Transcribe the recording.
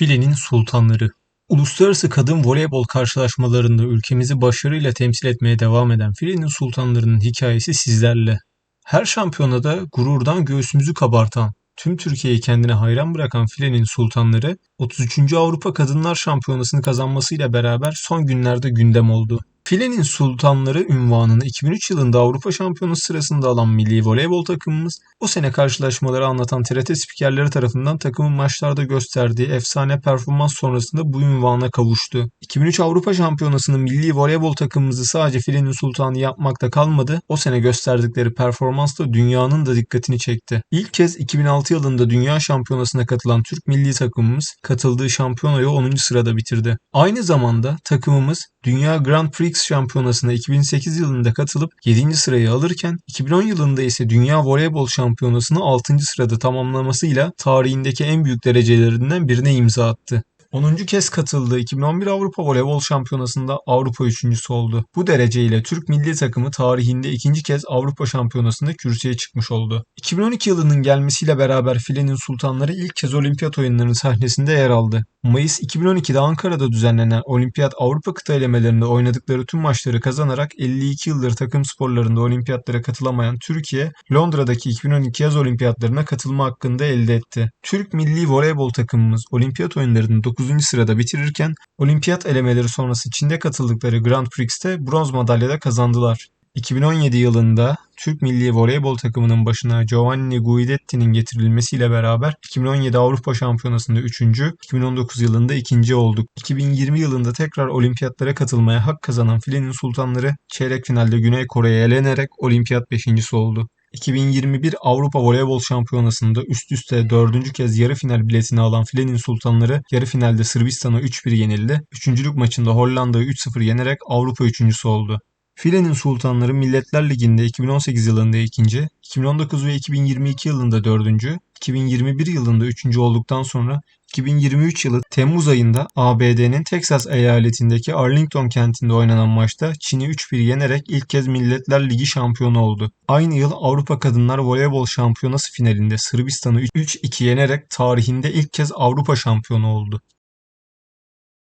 Filenin Sultanları Uluslararası kadın voleybol karşılaşmalarında ülkemizi başarıyla temsil etmeye devam eden Filenin Sultanları'nın hikayesi sizlerle. Her şampiyonada gururdan göğsümüzü kabartan, tüm Türkiye'yi kendine hayran bırakan Filenin Sultanları 33. Avrupa Kadınlar Şampiyonası'nı kazanmasıyla beraber son günlerde gündem oldu. Filenin Sultanları ünvanını 2003 yılında Avrupa Şampiyonası sırasında alan milli voleybol takımımız o sene karşılaşmaları anlatan TRT spikerleri tarafından takımın maçlarda gösterdiği efsane performans sonrasında bu ünvana kavuştu. 2003 Avrupa Şampiyonası'nın milli voleybol takımımızı sadece Filenin Sultanı yapmakta kalmadı, o sene gösterdikleri performansla dünyanın da dikkatini çekti. İlk kez 2006 yılında Dünya Şampiyonası'na katılan Türk milli takımımız katıldığı şampiyonayı 10. sırada bitirdi. Aynı zamanda takımımız Dünya Grand Prix Şampiyonası'na 2008 yılında katılıp 7. sırayı alırken 2010 yılında ise Dünya Voleybol Şampiyonası'nı 6. sırada tamamlamasıyla tarihindeki en büyük derecelerinden birine imza attı. 10. kez katıldığı 2011 Avrupa Voleybol Şampiyonası'nda Avrupa üçüncüsü oldu. Bu dereceyle Türk milli takımı tarihinde ikinci kez Avrupa Şampiyonası'nda kürsüye çıkmış oldu. 2012 yılının gelmesiyle beraber filenin sultanları ilk kez olimpiyat oyunlarının sahnesinde yer aldı. Mayıs 2012'de Ankara'da düzenlenen Olimpiyat Avrupa kıta elemelerinde oynadıkları tüm maçları kazanarak 52 yıldır takım sporlarında olimpiyatlara katılamayan Türkiye, Londra'daki 2012 yaz olimpiyatlarına katılma hakkında elde etti. Türk milli voleybol takımımız olimpiyat oyunlarını 9. sırada bitirirken olimpiyat elemeleri sonrası Çin'de katıldıkları Grand Prix'te bronz madalyada kazandılar. 2017 yılında Türk milli voleybol takımının başına Giovanni Guidetti'nin getirilmesiyle beraber 2017 Avrupa Şampiyonası'nda 3. 2019 yılında 2. olduk. 2020 yılında tekrar olimpiyatlara katılmaya hak kazanan filenin sultanları çeyrek finalde Güney Kore'ye elenerek olimpiyat 5.si oldu. 2021 Avrupa Voleybol Şampiyonası'nda üst üste dördüncü kez yarı final biletini alan Filenin Sultanları yarı finalde Sırbistan'a 3-1 yenildi. Üçüncülük maçında Hollanda'yı 3-0 yenerek Avrupa üçüncüsü oldu. Filenin Sultanları Milletler Ligi'nde 2018 yılında ikinci, 2019 ve 2022 yılında dördüncü, 2021 yılında üçüncü olduktan sonra 2023 yılı Temmuz ayında ABD'nin Texas eyaletindeki Arlington kentinde oynanan maçta Çin'i 3-1 yenerek ilk kez Milletler Ligi şampiyonu oldu. Aynı yıl Avrupa Kadınlar Voleybol Şampiyonası finalinde Sırbistan'ı 3-2 yenerek tarihinde ilk kez Avrupa şampiyonu oldu.